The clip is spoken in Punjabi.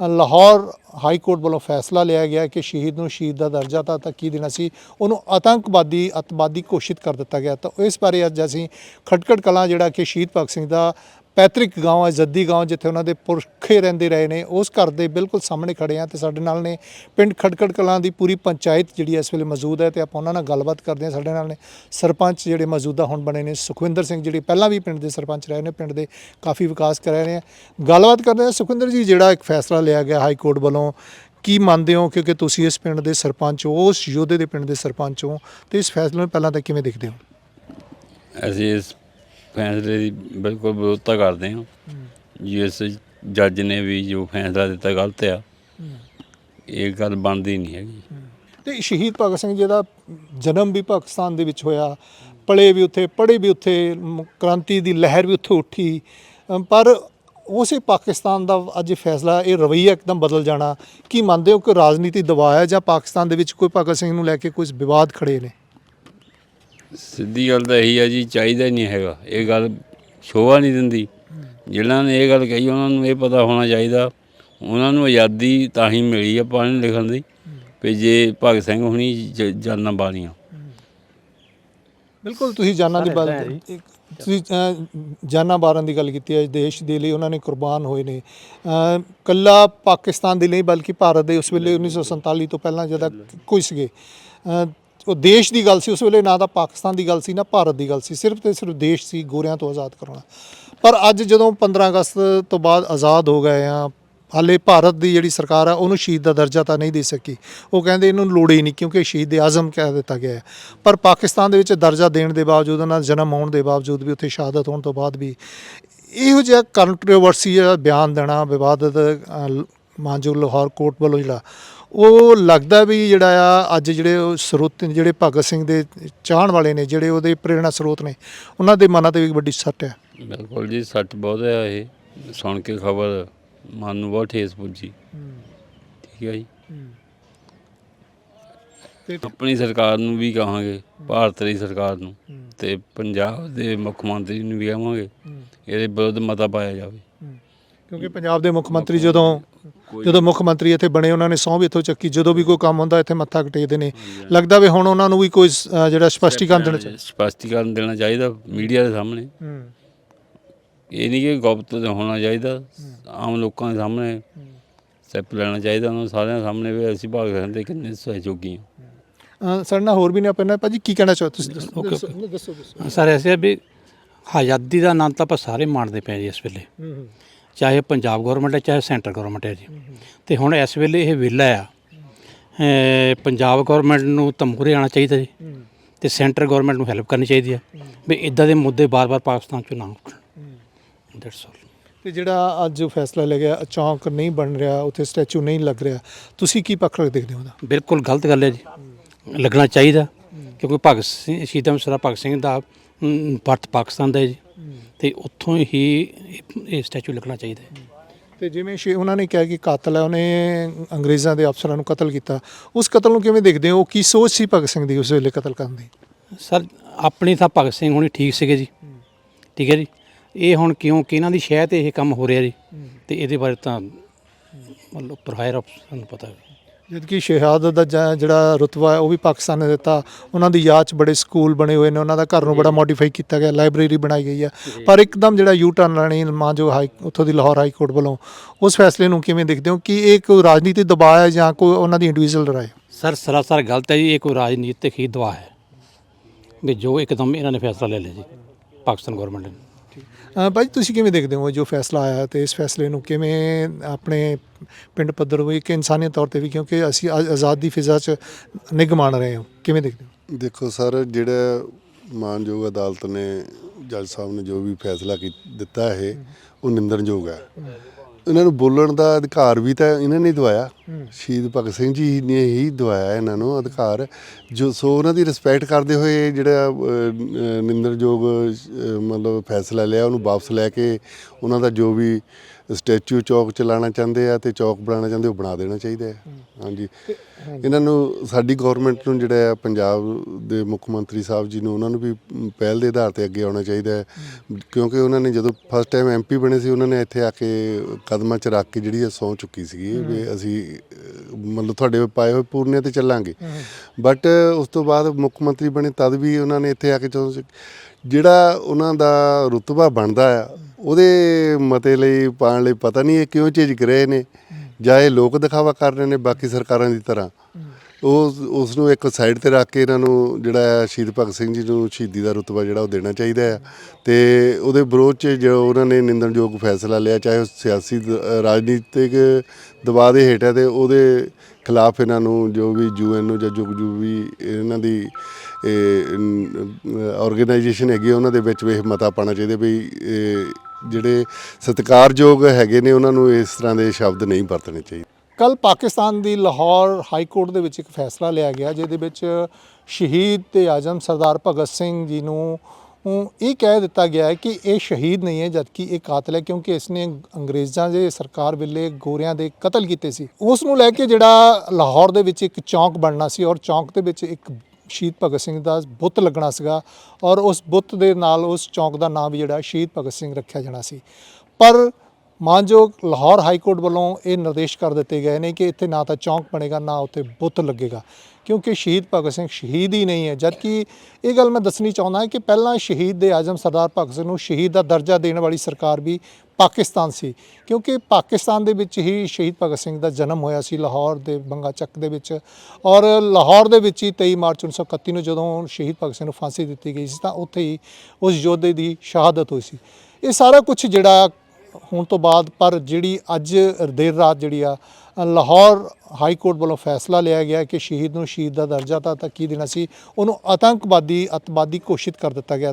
ਲਾਹੌਰ ਹਾਈ ਕੋਰਟ ਵੱਲੋਂ ਫੈਸਲਾ ਲਿਆ ਗਿਆ ਕਿ ਸ਼ਹੀਦ ਨੂੰ ਸ਼ਹੀਦ ਦਾ ਦਰਜਾ ਤਾਂ ਤੱਕ ਦੇਣਾ ਸੀ, ਉਹਨੂੰ ਆਤੰਕਵਾਦੀ, ਅਤਵਾਦੀ ਘੋਸ਼ਿਤ ਕਰ ਦਿੱਤਾ ਗਿਆ। ਤਾਂ ਇਸ ਬਾਰੇ ਅੱਜ ਅਸੀਂ ਖਟਕੜ ਕਲਾਂ ਜਿਹੜਾ ਕਿ ਸ਼ਹੀਦ ਭਗਤ ਸਿੰਘ ਦਾ ਪੈਤ੍ਰਿਕ ਗਾঁव ਹੈ, ਜੱਦੀ ਗਾঁव ਜਿੱਥੇ ਉਹਨਾਂ ਦੇ ਪੁਰਖੇ ਰਹਿੰਦੇ ਰਹੇ ਨੇ, ਉਸ ਘਰ ਦੇ ਬਿਲਕੁਲ ਸਾਹਮਣੇ ਖੜੇ ਆ ਤੇ ਸਾਡੇ ਨਾਲ ਨੇ ਪਿੰਡ ਖਟਕੜ ਕਲਾਂ ਦੀ ਪੂਰੀ ਪੰਚਾਇਤ ਜਿਹੜੀ ਇਸ ਵੇਲੇ ਮੌਜੂਦ ਹੈ ਤੇ ਆਪਾਂ ਉਹਨਾਂ ਨਾਲ ਗੱਲਬਾਤ ਕਰਦੇ ਹਾਂ। ਸਾਡੇ ਨਾਲ ਨੇ ਸਰਪੰਚ ਜਿਹੜੇ ਮੌਜੂਦਾ ਹੁਣ ਬਣੇ ਨੇ ਸੁਖਵਿੰਦਰ ਸਿੰਘ, ਜਿਹੜੇ ਪਹਿਲਾਂ ਵੀ ਪਿੰਡ ਦੇ ਸਰਪੰਚ ਰਹੇ ਨੇ, ਪਿੰਡ ਦੇ ਕਾਫੀ ਵਿਕਾਸ ਕਰ ਰਹੇ ਨੇ। ਗੱਲਬਾਤ ਕਰਦੇ ਹਾਂ ਸੁਖਵਿੰਦਰ ਜੀ, ਜਿਹੜਾ ਇੱਕ ਫੈਸਲਾ ਲਿਆ ਗਿਆ ਹਾਈ ਕੋਰਟ ਵੱਲੋਂ, ਕੀ ਮੰਨਦੇ ਹੋ? ਕਿਉਂਕਿ ਤੁਸੀਂ ਇਸ ਪਿੰਡ ਦੇ ਸਰਪੰਚ ਹੋ, ਉਸ ਯੋਧੇ ਦੇ ਪਿੰਡ ਦੇ ਸਰਪੰਚ ਹੋ, ਤੇ ਇਸ ਫੈਸਲੇ ਨੂੰ ਪਹਿਲਾਂ ਤਾਂ ਕਿਵੇਂ ਦੇਖਦੇ ਹੋ? ਅਸੀਂ ਇਸ ਫੈਸਲੇ ਦੀ ਬਿਲਕੁਲ ਵਿਰੋਧਤਾ ਕਰਦੇ ਹਾਂ। ਜਿਸ ਜੱਜ ਨੇ ਵੀ ਜੋ ਫੈਸਲਾ ਦਿੱਤਾ ਗਲਤ ਆ। ਇਹ ਗੱਲ ਬਣਦੀ ਨਹੀਂ ਹੈਗੀ। ਤੇ ਸ਼ਹੀਦ ਭਗਤ ਸਿੰਘ ਜੀ ਦਾ ਜਨਮ ਵੀ ਪਾਕਿਸਤਾਨ ਦੇ ਵਿੱਚ ਹੋਇਆ। ਪਲੇ ਵੀ ਉੱਥੇ ਪੜ੍ਹੇ ਵੀ ਉੱਥੇ ਕ੍ਰਾਂਤੀ ਦੀ ਲਹਿਰ ਵੀ ਉੱਥੇ ਉੱਠੀ। ਪਰ ਉਸੇ ਪਾਕਿਸਤਾਨ ਦਾ ਅੱਜ ਫੈਸਲਾ ਇਹ ਰਵੱਈਆ ਇੱਕਦਮ ਬਦਲ ਜਾਣਾ। ਕੀ ਮੰਨਦੇ ਹੋ ਕਿ ਰਾਜਨੀਤੀ ਦਬਾਅ ਹੈ ਜਾਂ ਪਾਕਿਸਤਾਨ ਦੇ ਵਿੱਚ ਕੋਈ ਭਗਤ ਸਿੰਘ ਨੂੰ ਲੈ ਕੇ ਕੁਝ ਵਿਵਾਦ ਖੜੇ ਨੇ? ਸਿੱਧੀ ਗੱਲ ਤਾਂ ਇਹੀ ਆ ਜੀ ਚਾਹੀਦਾ ਹੀ ਨਹੀਂ ਹੈਗਾ। ਇਹ ਗੱਲ ਸ਼ੋਭਾ ਨਹੀਂ ਦਿੰਦੀ। ਜਿਨ੍ਹਾਂ ਨੇ ਇਹ ਗੱਲ ਕਹੀ ਉਹਨਾਂ ਨੂੰ ਇਹ ਪਤਾ ਹੋਣਾ ਚਾਹੀਦਾ। ਉਹਨਾਂ ਨੂੰ ਆਜ਼ਾਦੀ ਤਾਂ ਹੀ ਮਿਲੀ ਆ ਪੜ੍ਹਨ ਲਿਖਣ ਦੀ ਵੀ ਜੇ ਭਗਤ ਸਿੰਘ ਹੁਣੀ ਜ- ਜਾਨਾਂ ਬਾਲੀਆਂ ਬਿਲਕੁਲ ਤੁਸੀਂ ਜਾਨਾਂ ਦੀ ਇੱਕ ਤੁਸੀਂ ਜਾਨਾਂ ਬਾਰਾਂ ਦੀ ਗੱਲ ਕੀਤੀ ਹੈ ਦੇਸ਼ ਦੇ ਲਈ ਉਹਨਾਂ ਨੇ ਕੁਰਬਾਨ ਹੋਏ ਨੇ। ਅ, ਕੱਲਾ ਪਾਕਿਸਤਾਨ ਦੇ ਲਈ ਬਲਕਿ ਭਾਰਤ ਦੇ ਉਸ ਵੇਲੇ 1947 ਤੋਂ ਪਹਿਲਾਂ ਜਦੋਂ ਕੋਈ ਸੀਗੇ। ਉਹ ਦੇਸ਼ ਦੀ ਗੱਲ ਸੀ ਉਸ ਵੇਲੇ ਨਾ ਤਾਂ ਪਾਕਿਸਤਾਨ ਦੀ ਗੱਲ ਸੀ ਨਾ ਭਾਰਤ ਦੀ ਗੱਲ ਸੀ ਸਿਰਫ ਤੇ ਸਿਰਫ ਦੇਸ਼ ਸੀ ਗੋਰਿਆਂ ਤੋਂ ਆਜ਼ਾਦ ਕਰਾਉਣਾ। ਪਰ ਅੱਜ ਜਦੋਂ 15 ਅਗਸਤ ਤੋਂ ਬਾਅਦ ਆਜ਼ਾਦ ਹੋ ਗਏ ਆ ਹਾਲੇ ਭਾਰਤ ਦੀ ਜਿਹੜੀ ਸਰਕਾਰ ਆ ਉਹਨੂੰ ਸ਼ਹੀਦ ਦਾ ਦਰਜਾ ਤਾਂ ਨਹੀਂ ਦੇ ਸਕੀ। ਉਹ ਕਹਿੰਦੇ ਇਹਨੂੰ ਲੋੜ ਹੀ ਨਹੀਂ ਕਿਉਂਕਿ ਸ਼ਹੀਦ ਦੇ ਆਜ਼ਮ ਕਹਿ ਦਿੱਤਾ ਗਿਆ ਹੈ। ਪਰ ਪਾਕਿਸਤਾਨ ਦੇ ਵਿੱਚ ਦਰਜਾ ਦੇਣ ਦੇ ਬਾਵਜੂਦ ਉਹਨਾਂ ਦਾ ਜਨਮ ਹੋਣ ਦੇ ਬਾਵਜੂਦ ਵੀ ਉੱਥੇ ਸ਼ਹਾਦਤ ਹੋਣ ਤੋਂ ਬਾਅਦ ਵੀ ਇਹੋ ਜਿਹਾ ਕੰਟਰੋਵਰਸੀ ਜਿਹੜਾ ਬਿਆਨ ਦੇਣਾ ਵਿਵਾਦਤ ਅ, ਲਾਹੌਰ ਕੋਰਟ ਵੱਲੋਂ ਜਿਹੜਾ ਉਹ ਲੱਗਦਾ ਵੀ ਜਿਹੜਾ ਆ ਅੱਜ ਜਿਹੜੇ ਉਹ ਸਰੋਤ ਜਿਹੜੇ ਭਗਤ ਸਿੰਘ ਦੇ ਚਾਹਣ ਵਾਲੇ ਨੇ ਜਿਹੜੇ ਉਹਦੇ ਪ੍ਰੇਰਣਾ ਸਰੋਤ ਨੇ ਉਹਨਾਂ ਦੇ ਮਨਾਂ ਤੇ ਵੀ ਵੱਡੀ ਸੱਟ ਹੈ। ਬਿਲਕੁਲ ਜੀ ਸੱਟ ਬਹੁਤ ਆ ਇਹ। ਸੁਣ ਕੇ ਖਬਰ ਮਨ ਨੂੰ ਬਹੁਤ ਠੇਸ ਪੁੱਜੀ। ਠੀਕ ਹੈ ਜੀ। ਤੇ ਆਪਣੀ ਸਰਕਾਰ ਨੂੰ ਵੀ ਕਹਾਂਗੇ ਭਾਰਤ ਦੀ ਸਰਕਾਰ ਨੂੰ ਤੇ ਪੰਜਾਬ ਦੇ ਮੁੱਖ ਮੰਤਰੀ ਨੂੰ ਵੀ ਕਹਾਂਗੇ ਇਹਦੇ ਵਿਰੁੱਧ ਮਤਾ ਪਾਇਆ ਜਾਵੇ। ਕਿਉਂਕਿ ਪੰਜਾਬ ਦੇ ਮੁੱਖ ਮੰਤਰੀ ਜਦੋਂ ਜਦੋਂ ਮੁੱਖ ਮੰਤਰੀ ਇੱਥੇ ਬਣੇ ਉਹਨਾਂ ਨੇ ਸਹੁੰ ਵੀ ਇੱਥੋਂ ਚੱਕੀ। ਜਦੋਂ ਵੀ ਕੋਈ ਕੰਮ ਹੁੰਦਾ ਇੱਥੇ ਮੱਥਾ ਟੇਕਦੇ ਨੇ। ਲੱਗਦਾ ਵੀ ਹੁਣ ਉਹਨਾਂ ਨੂੰ ਵੀ ਕੋਈ ਅ, ਜਿਹੜਾ ਸਪਸ਼ਟੀਕਰਨ ਦੇਣਾ ਚਾਹੀਦਾ। ਸਪਸ਼ਟੀਕਰਨ ਦੇਣਾ ਚਾਹੀਦਾ ਮੀਡੀਆ ਦੇ ਸਾਹਮਣੇ। ਹੂੰ। ਇਹ ਨਹੀਂ ਕਿ ਗੁਪਤ ਹੋਣਾ ਚਾਹੀਦਾ ਆਮ ਲੋਕਾਂ ਦੇ ਸਾਹਮਣੇ ਸਟੈਪ ਲੈਣਾ ਚਾਹੀਦਾ ਉਹਨਾਂ ਸਾਰਿਆਂ ਸਾਹਮਣੇ ਵੀ ਅਸੀਂ ਭਾਗ ਸਕਦੇ ਕਿੰਨੇ ਸਹਿਯੋਗੀ ਹਾਂ। ਅ, ਸਾਡੇ ਨਾਲ ਹੋਰ ਵੀ ਨੇ ਆਪਣਾ ਭਾਜੀ ਕੀ ਕਹਿਣਾ ਚਾਹੋ ਤੁਸੀਂ? ਦੱਸੋ ਦੱਸੋ ਦੱਸੋ ਦੱਸੋ। ਸਰ ਐਸੇ ਆ ਵੀ ਆਜ਼ਾਦੀ ਦਾ ਆਨੰਦ ਤਾਂ ਆਪਾਂ ਸਾਰੇ ਮਾਣਦੇ ਪਏ ਜੀ ਇਸ ਵੇਲੇ। ਹੂੰ ਹੂੰ। ਚਾਹੇ ਪੰਜਾਬ ਗਵਰਨਮੈਂਟ ਹੈ ਚਾਹੇ ਸੈਂਟਰ ਗਵਰਨਮੈਂਟ ਹੈ ਜੀ। ਤੇ ਹੁਣ ਇਸ ਵੇਲੇ ਇਹ ਵੇਲਾ ਆ। ਪੰਜਾਬ ਗਵਰਨਮੈਂਟ ਨੂੰ ਤਾਂ ਮੂਹਰੇ ਆਉਣਾ ਚਾਹੀਦਾ ਜੀ। ਤੇ ਸੈਂਟਰ ਗਵਰਨਮੈਂਟ ਨੂੰ ਹੈਲਪ ਕਰਨੀ ਚਾਹੀਦੀ ਹੈ ਵੀ ਇਦਾਂ ਦੇ ਮੁੱਦੇ ਬਾਰ-ਬਾਰ ਪਾਕਿਸਤਾਨ 'ਚ ਨਾ ਉੱਠਣ। ਦੈਟਸ ਆਲ ਤੇ ਜਿਹੜਾ ਅੱਜ ਫੈਸਲਾ ਲਿਆ ਗਿਆ ਚੌਂਕ ਨਹੀਂ ਬਣ ਰਿਹਾ ਉੱਥੇ ਸਟੈਚੂ ਨਹੀਂ ਲੱਗ ਰਿਹਾ ਤੁਸੀਂ ਕੀ ਪੱਖ ਰੱਖ ਦੇਖਦੇ ਹੋ ਉਹਦਾ? ਬਿਲਕੁਲ ਗਲਤ ਗੱਲ ਹੈ ਜੀ। ਲੱਗਣਾ ਚਾਹੀਦਾ ਕਿਉਂਕਿ ਭਗਤ ਸਿੰਘ ਸ਼ਹੀਦਾਂ ਸਰਾ ਭਗਤ ਸਿੰਘ ਦਾ ਬਰਥ ਪਾਕਿਸਤਾਨ ਦਾ ਹੈ ਜੀ। ਤੇ ਉੱਥੋਂ ਹੀ ਇਹ- ਸਟੈਚੂ ਲੱਗਣਾ ਚਾਹੀਦਾ ਹੈ। ਤੇ ਜਿਵੇਂ ਸ਼ੇ ਉਹਨਾਂ ਨੇ ਕਿਹਾ ਕਿ ਕਾਤਲ ਹੈ ਉਹਨੇ ਅੰਗਰੇਜ਼ਾਂ ਦੇ ਅਫਸਰਾਂ ਨੂੰ ਕਤਲ ਕੀਤਾ। ਉਸ ਕਤਲ ਨੂੰ ਕਿਵੇਂ ਦੇਖਦੇ ਹੋ? ਕੀ ਸੋਚ ਸੀ ਭਗਤ ਸਿੰਘ ਦੀ ਉਸ ਵੇਲੇ ਕਤਲ ਕਰਨ ਦੀ? ਸਰ ਆਪਣੀ ਤਾਂ ਭਗਤ ਸਿੰਘ ਹੁਣੀ ਠੀਕ ਸੀਗੇ ਜੀ। ਠੀਕ ਹੈ ਜੀ। ਇਹ ਹੁਣ ਕਿਉਂਕਿ ਇਹਨਾਂ ਦੀ ਸ਼ਹਿ ਤੇ ਇਹ ਕੰਮ ਹੋ ਰਿਹਾ ਜੀ। ਤੇ ਇਹਦੇ ਬਾਰੇ ਤਾਂ ਮਤਲਬ ਹਾਇਰ ਅਫਸਰ ਨੂੰ ਪਤਾ ਹੈ। ਜਦ ਕਿ ਸ਼ਹਾਦਤ ਦਾ ਜਾਂ ਜਿਹੜਾ ਰੁਤਬਾ ਹੈ ਉਹ ਵੀ ਪਾਕਿਸਤਾਨ ਨੇ ਦਿੱਤਾ। ਉਹਨਾਂ ਦੀ ਯਾਦ 'ਚ ਬੜੇ ਸਕੂਲ ਬਣੇ ਹੋਏ ਨੇ ਉਹਨਾਂ ਦਾ ਘਰ ਨੂੰ ਬੜਾ ਮੋਡੀਫਾਈ ਕੀਤਾ ਗਿਆ ਲਾਇਬ੍ਰੇਰੀ ਬਣਾਈ ਗਈ ਹੈ। ਪਰ ਇੱਕਦਮ ਜਿਹੜਾ ਯੂ ਟਰਨ ਲੈਣੀ ਮਾਂ ਜੋ ਹਾਈ ਉੱਥੋਂ ਦੀ ਲਾਹੌਰ ਹਾਈ ਕੋਰਟ ਵੱਲੋਂ ਉਸ ਫੈਸਲੇ ਨੂੰ ਕਿਵੇਂ ਦੇਖਦੇ ਹੋ? ਕਿ ਇਹ ਕੋਈ ਰਾਜਨੀਤੀ ਦਬਾਅ ਹੈ ਜਾਂ ਕੋਈ ਉਹਨਾਂ ਦੀ ਇੰਡੀਵਿਜੂਅਲ ਰਾਏ? ਸਰ ਸਰਾਸਰ ਗਲਤ ਹੈ ਜੀ ਇਹ ਕੋਈ ਰਾਜਨੀਤਿਕ ਹੀ ਦਵਾ ਹੈ। ਵੀ ਜੋ ਇੱਕਦਮ ਇਹਨਾਂ ਨੇ ਫੈਸਲਾ ਲੈ ਲਿਆ ਜੀ ਪਾਕਿਸਤਾਨ ਗਵਰਨਮੈਂਟ ਨੇ। ਅ, ਭਾਈ ਤੁਸੀਂ ਕਿਵੇਂ ਦੇਖਦੇ ਹੋ ਜੋ ਫੈਸਲਾ ਆਇਆ ਤੇ ਇਸ ਫੈਸਲੇ ਨੂੰ ਕਿਵੇਂ ਆਪਣੇ ਪਿੰਡ ਪੱਧਰ ਹੋਈ ਕਿ ਇਨਸਾਨੀਅਤ ਤੌਰ ਤੇ ਵੀ? ਕਿਉਂਕਿ ਅਸੀਂ ਆ- ਆਜ਼ਾਦੀ ਫਿਜ਼ਾ 'ਚ ਨਿੱਘ ਮਾਣ ਰਹੇ ਹਾਂ। ਕਿਵੇਂ ਦੇਖਦੇ ਹੋ? ਦੇਖੋ ਸਰ ਜਿਹੜਾ ਮਾਨਯੋਗ ਅਦਾਲਤ ਨੇ ਜੱਜ ਸਾਹਿਬ ਨੇ ਜੋ ਵੀ ਫੈਸਲਾ ਕੀ ਦਿੱਤਾ ਹੈ ਉਹ ਨਿੰਦਣਯੋਗ ਹੈ। ਇਹਨਾਂ ਨੂੰ ਬੋਲਣ ਦਾ ਅਧਿਕਾਰ ਵੀ ਤਾਂ ਇਹਨਾਂ ਨੇ ਦਵਾਇਆ। ਸ਼ਹੀਦ ਭਗਤ ਸਿੰਘ ਜੀ ਨੇ ਹੀ ਦਵਾਇਆ ਇਹਨਾਂ ਨੂੰ ਅਧਿਕਾਰ। ਜੋ ਸੋ ਉਹਨਾਂ ਦੀ ਰਿਸਪੈਕਟ ਕਰਦੇ ਹੋਏ ਜਿਹੜਾ ਅਹ, ਮਤਲਬ ਫੈਸਲਾ ਲਿਆ ਉਹਨੂੰ ਵਾਪਸ ਲੈ ਕੇ ਉਹਨਾਂ ਦਾ ਜੋ ਵੀ ਸਟੈਚੂ ਚੌਕ ਚਲਾਉਣਾ ਚਾਹੁੰਦੇ ਆ ਤੇ ਚੌਕ ਬਣਾਉਣਾ ਚਾਹੁੰਦੇ ਉਹ ਬਣਾ ਦੇਣਾ ਚਾਹੀਦਾ ਹੈ। ਹਾਂਜੀ। ਇਹਨਾਂ ਨੂੰ ਸਾਡੀ ਗਵਰਨਮੈਂਟ ਨੂੰ ਜਿਹੜਾ ਹੈ ਪੰਜਾਬ ਦੇ ਮੁੱਖ ਮੰਤਰੀ ਸਾਹਿਬ ਜੀ ਨੂੰ ਉਹਨਾਂ ਨੂੰ ਵੀ ਪਹਿਲ ਦੇ ਆਧਾਰ ਤੇ ਅੱਗੇ ਆਉਣਾ ਚਾਹੀਦਾ ਹੈ। ਕਿਉਂਕਿ ਉਹਨਾਂ ਨੇ ਜਦੋਂ ਫਸਟ ਟਾਈਮ ਐਮਪੀ ਬਣੇ ਸੀ ਉਹਨਾਂ ਨੇ ਇੱਥੇ ਆ ਕੇ ਕਦਮਾਂ 'ਚ ਰੱਖ ਕੇ ਜਿਹੜੀ ਇਹ ਸਹੁੰ ਚੁੱਕੀ ਸੀਗੀ ਵੀ ਅਸੀਂ ਮਤਲਬ ਤੁਹਾਡੇ ਪਾਏ ਹੋਏ ਪੂਰਨੇ ਤੇ ਚੱਲਾਂਗੇ। ਬਟ ਉਸ ਤੋਂ ਬਾਅਦ ਮੁੱਖ ਮੰਤਰੀ ਬਣੇ ਤਦ ਵੀ ਉਹਨਾਂ ਨੇ ਇੱਥੇ ਆ ਕੇ ਚੌਂ ਜਿਹੜਾ ਉਹਨਾਂ ਦਾ ਰੁਤਬਾ ਬਣਦਾ ਆ ਉਹਦੇ ਮਤੇ ਲਈ ਪਾਣ ਲਈ ਪਤਾ ਨਹੀਂ ਇਹ ਕਿਉਂ ਝਿਜਕ ਰਹੇ ਨੇ। ਜਾਂ ਇਹ ਲੋਕ ਦਿਖਾਵਾ ਕਰ ਰਹੇ ਨੇ ਬਾਕੀ ਸਰਕਾਰਾਂ ਦੀ ਤਰ੍ਹਾਂ। ਉਹ ਉਸ ਨੂੰ ਇੱਕ ਸਾਈਡ ਤੇ ਰੱਖ ਕੇ ਇਹਨਾਂ ਨੂੰ ਜਿਹੜਾ ਹੈ ਸ਼ਹੀਦ ਭਗਤ ਸਿੰਘ ਜੀ ਨੂੰ ਸ਼ਹੀਦੀ ਦਾ ਰੁਤਬਾ ਜਿਹੜਾ ਉਹ ਦੇਣਾ ਚਾਹੀਦਾ ਹੈ। ਤੇ ਉਹਦੇ ਵਿਰੋਧ 'ਚ ਜੋ ਉਹਨਾਂ ਨੇ ਨਿੰਦਣਯੋਗ ਫੈਸਲਾ ਲਿਆ, ਚਾਹੇ ਉਹ ਸਿਆਸੀ ਦ- ਰਾਜਨੀਤਿਕ ਦਬਾਅ ਦੇ ਹੇਠ ਹੈ ਤੇ ਉਹਦੇ ਖਿਲਾਫ ਇਹਨਾਂ ਨੂੰ ਜੋ ਵੀ ਯੂਐਨ ਨੂੰ ਜਾਂ ਜੋ ਜੋ ਵੀ ਇਹਨਾਂ ਦੀ ਆਰਗੇਨਾਈਜੇਸ਼ਨ ਹੈਗੀ ਆ, ਉਹਨਾਂ ਦੇ ਵਿੱਚ ਵੀ ਇਹ ਮਤਾ ਪਾਣਾ ਚਾਹੀਦਾ ਵੀ ਜਿਹੜੇ ਸਤਿਕਾਰਯੋਗ ਹੈਗੇ ਨੇ ਉਹਨਾਂ ਨੂੰ ਇਸ ਤਰ੍ਹਾਂ ਦੇ ਸ਼ਬਦ ਨਹੀਂ ਵਰਤਣੇ ਚਾਹੀਦੇ। ਕੱਲ ਪਾਕਿਸਤਾਨ ਦੀ ਲਾਹੌਰ ਹਾਈ ਕੋਰਟ ਦੇ ਵਿੱਚ ਇੱਕ ਫੈਸਲਾ ਲਿਆ ਗਿਆ ਜਿਹਦੇ ਵਿੱਚ ਸ਼ਹੀਦ ਤੇ ਆਜ਼ਮ ਸਰਦਾਰ ਭਗਤ ਸਿੰਘ ਜੀ ਨੂੰ ਇਹ ਕਹਿ ਦਿੱਤਾ ਗਿਆ ਹੈ ਕਿ ਇਹ ਸ਼ਹੀਦ ਨਹੀਂ ਹੈ, ਜਦਕਿ ਇਹ ਕਾਤਲ ਹੈ, ਕਿਉਂਕਿ ਇਸ ਨੇ ਅੰਗਰੇਜ਼ਾਂ ਦੇ ਸਰਕਾਰ ਵੇਲੇ ਗੋਰਿਆਂ ਦੇ ਕਤਲ ਕੀਤੇ ਸੀ। ਉਸ ਨੂੰ ਲੈ ਕੇ ਜਿਹੜਾ ਲਾਹੌਰ ਦੇ ਵਿੱਚ ਇੱਕ ਚੌਂਕ ਬਣਨਾ ਸੀ ਔਰ ਚੌਂਕ ਦੇ ਵਿੱਚ ਇੱਕ ਸ਼ਹੀਦ ਭਗਤ ਸਿੰਘ ਦਾ ਬੁੱਤ ਲੱਗਣਾ ਸੀਗਾ ਔਰ ਉਸ ਬੁੱਤ ਦੇ ਨਾਲ ਉਸ ਚੌਂਕ ਦਾ ਨਾਮ ਵੀ ਜਿਹੜਾ ਸ਼ਹੀਦ ਭਗਤ ਸਿੰਘ ਰੱਖਿਆ ਜਾਣਾ ਸੀ। ਪਰ ਮਾਨਯੋਗ ਲਾਹੌਰ ਹਾਈ ਕੋਰਟ ਵੱਲੋਂ ਇਹ ਨਿਰਦੇਸ਼ ਕਰ ਦਿੱਤੇ ਗਏ ਨੇ ਕਿ ਇੱਥੇ ਨਾ ਤਾਂ ਚੌਂਕ ਬਣੇਗਾ, ਨਾ ਉੱਥੇ ਬੁੱਤ ਲੱਗੇਗਾ। ਕਿਉਂਕਿ ਸ਼ਹੀਦ ਭਗਤ ਸਿੰਘ ਸ਼ਹੀਦ ਹੀ ਨਹੀਂ ਹੈ। ਜਦਕਿ ਇਹ ਗੱਲ ਮੈਂ ਦੱਸਣੀ ਚਾਹੁੰਦਾ ਹਾਂ ਕਿ ਪਹਿਲਾਂ ਸ਼ਹੀਦ ਦੇ ਆਜ਼ਮ ਸਰਦਾਰ ਭਗਤ ਸਿੰਘ ਨੂੰ ਸ਼ਹੀਦ ਦਾ ਦਰਜਾ ਦੇਣ ਵਾਲੀ ਸਰਕਾਰ ਵੀ ਪਾਕਿਸਤਾਨ ਸੀ। ਕਿਉਂਕਿ ਪਾਕਿਸਤਾਨ ਦੇ ਵਿੱਚ ਹੀ ਸ਼ਹੀਦ ਭਗਤ ਸਿੰਘ ਦਾ ਜਨਮ ਹੋਇਆ ਸੀ ਲਾਹੌਰ ਦੇ ਬੰਗਾ ਚੱਕ ਦੇ ਵਿੱਚ। ਔਰ ਲਾਹੌਰ ਦੇ ਵਿੱਚ ਹੀ 23 ਮਾਰਚ 1931 ਨੂੰ ਜਦੋਂ ਸ਼ਹੀਦ ਭਗਤ ਸਿੰਘ ਨੂੰ ਫਾਂਸੀ ਦਿੱਤੀ ਗਈ ਸੀ ਤਾਂ ਉੱਥੇ ਹੀ ਉਸ ਯੋਧੇ ਦੀ ਸ਼ਹਾਦਤ ਹੋਈ ਸੀ। ਇਹ ਸਾਰਾ ਕੁਝ ਜਿਹੜਾ ਹੋਣ ਤੋਂ ਬਾਅਦ, ਪਰ ਜਿਹੜੀ ਅੱਜ ਦੇਰ ਰਾਤ ਜਿਹੜੀ ਆ, ਲਾਹੌਰ ਹਾਈ ਕੋਰਟ ਵੱਲੋਂ ਫੈਸਲਾ ਲਿਆ ਗਿਆ ਕਿ ਸ਼ਹੀਦ ਨੂੰ ਸ਼ਹੀਦ ਦਾ ਦਰਜਾ ਤਾਂ ਤਾਂ ਕੀ ਦੇਣਾ ਸੀ, ਉਹਨੂੰ ਆਤੰਕਵਾਦੀ, ਅਤਵਾਦੀ ਘੋਸ਼ਿਤ ਕਰ ਦਿੱਤਾ ਗਿਆ।